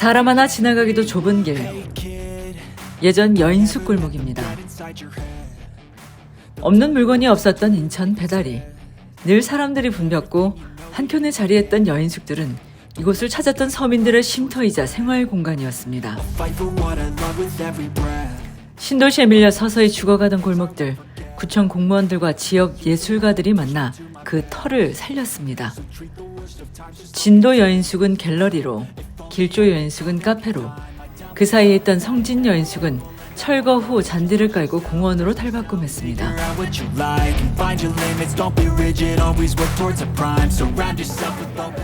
사람 하나 지나가기도 좁은 길. 예전 여인숙 골목입니다. 없는 물건이 없었던 인천 배달이. 늘 사람들이 붐볐고 한켠에 자리했던 여인숙들은 이곳을 찾았던 서민들의 쉼터이자 생활 공간이었습니다. 신도시에 밀려 서서히 죽어가던 골목들, 구청 공무원들과 지역 예술가들이 만나 그 터를 살렸습니다. 진도 여인숙은 갤러리로, 길조 여인숙은 카페로, 그 사이에 있던 성진 여인숙은 철거 후 잔디를 깔고 공원으로 탈바꿈했습니다.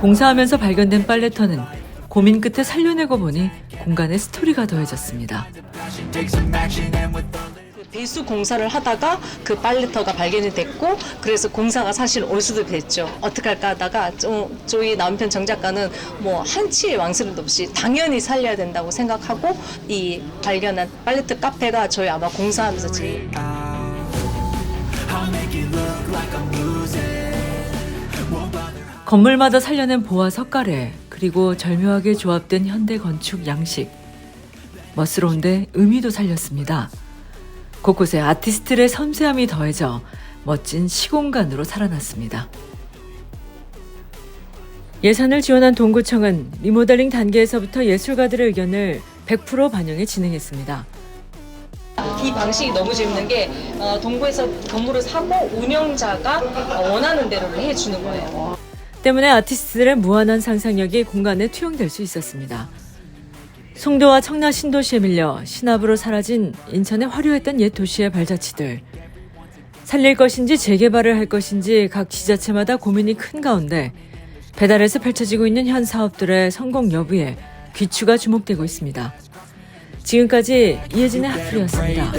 공사하면서 발견된 빨래터는 고민 끝에 살려내고 보니 공간에 스토리가 더해졌습니다. 배수 공사를 하다가 그 빨래터가 발견이 됐고 그래서 공사가 사실 올 수도 됐죠. 어떻게 할까 하다가 저, 저희 남편 정 작가는 뭐 한치의 망설임도 없이 당연히 살려야 된다고 생각하고 이 발견한 빨래터 카페가 저희 아마 공사하면서 제일. 건물마다 살려낸 보화 석가래 그리고 절묘하게 조합된 현대 건축 양식 멋스러운데 의미도 살렸습니다. 곳곳에 아티스트의 섬세함이 더해져 멋진 시공간으로 살아났습니다. 예산을 지원한 동구청은 리모델링 단계에서부터 예술가들의 의견을 100% 반영해 진행했습니다. 이 방식이 너무 재밌는 게 어, 동구에서 건물을 사고 운영자가 어, 원하는 대로를 해주는 거예요. 때문에 아티스트들의 무한한 상상력이 공간에 투영될 수 있었습니다. 송도와 청라 신도시에 밀려 신압으로 사라진 인천의 화려했던 옛 도시의 발자취들. 살릴 것인지 재개발을 할 것인지 각 지자체마다 고민이 큰 가운데 배달에서 펼쳐지고 있는 현 사업들의 성공 여부에 귀추가 주목되고 있습니다. 지금까지 이혜진의 핫플이었습니다.